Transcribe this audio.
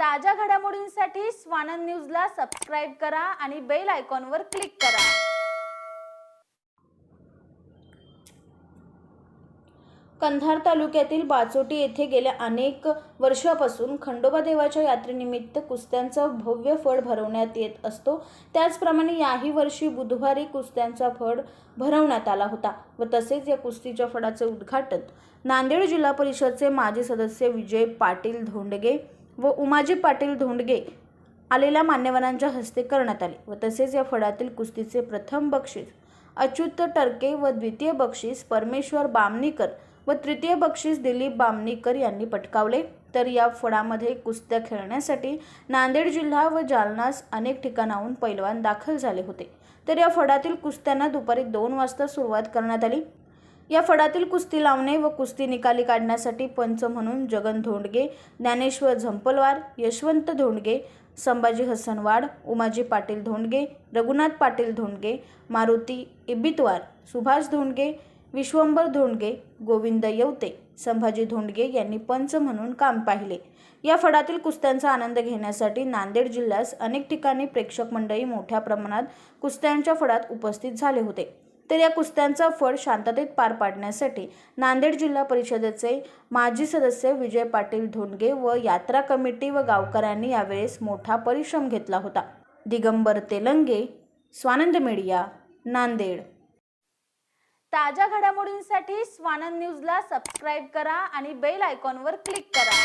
ताज्या घडामोडींसाठी स्वानंद न्यूजला सबस्क्राईब करा आणि बेल आयकॉनवर क्लिक करा. कंधार तालुक्यातील बाचोटी येथे गेल्या अनेक वर्षापासून खंडोबा देवाच्या यात्रेनिमित्त कुस्त्यांचा भव्य फड भरवण्यात येत असतो. त्याचप्रमाणे याही वर्षी बुधवारी कुस्त्यांचा फड भरवण्यात आला होता व तसेच या कुस्तीच्या फडाचे उद्घाटन नांदेड जिल्हा परिषदचे माजी सदस्य विजय पाटील धोंडगे व उमाजी पाटील धोंडगे आलेल्या मान्यवरांच्या हस्ते करण्यात आले व तसेच या फळातील कुस्तीचे प्रथम बक्षीस अच्युत टर्के व द्वितीय बक्षीस परमेश्वर बामणीकर व तृतीय बक्षीस दिलीप बामणीकर यांनी पटकावले. तर या फळामध्ये कुस्त्या खेळण्यासाठी नांदेड जिल्हा व जालनास अनेक ठिकाणाहून पैलवान दाखल झाले होते. तर या फडातील कुस्त्यांना दुपारी दोन वाजता सुरुवात करण्यात आली. या फडातील कुस्ती लावणे व कुस्ती निकाली काढण्यासाठी पंच म्हणून जगन धोंडगे ज्ञानेश्वर झंपलवार यशवंत धोंडगे संभाजी हसनवाड उमाजी पाटील धोंडगे रघुनाथ पाटील धोंडगे मारुती इबितवार सुभाष धोंडगे विश्वंभर धोंडगे गोविंद येवते संभाजी धोंडगे यांनी पंच म्हणून काम पाहिले. या फडातील कुस्त्यांचा आनंद घेण्यासाठी नांदेड जिल्ह्यास अनेक ठिकाणी प्रेक्षक मंडळी मोठ्या प्रमाणात कुस्त्यांच्या फडात उपस्थित झाले होते. तर या कुस्त्यांचा फड शांततेत पार पाडण्यासाठी नांदेड जिल्हा परिषदेचे माजी सदस्य विजय पाटील धोंडगे व यात्रा कमिटी व गावकऱ्यांनी यावेळेस मोठा परिश्रम घेतला होता. दिगंबर तेलंगे स्वानंद मीडिया नांदेड. ताज्या घडामोडींसाठी स्वानंद न्यूजला सबस्क्राईब करा आणि बेल आयकॉनवर क्लिक करा.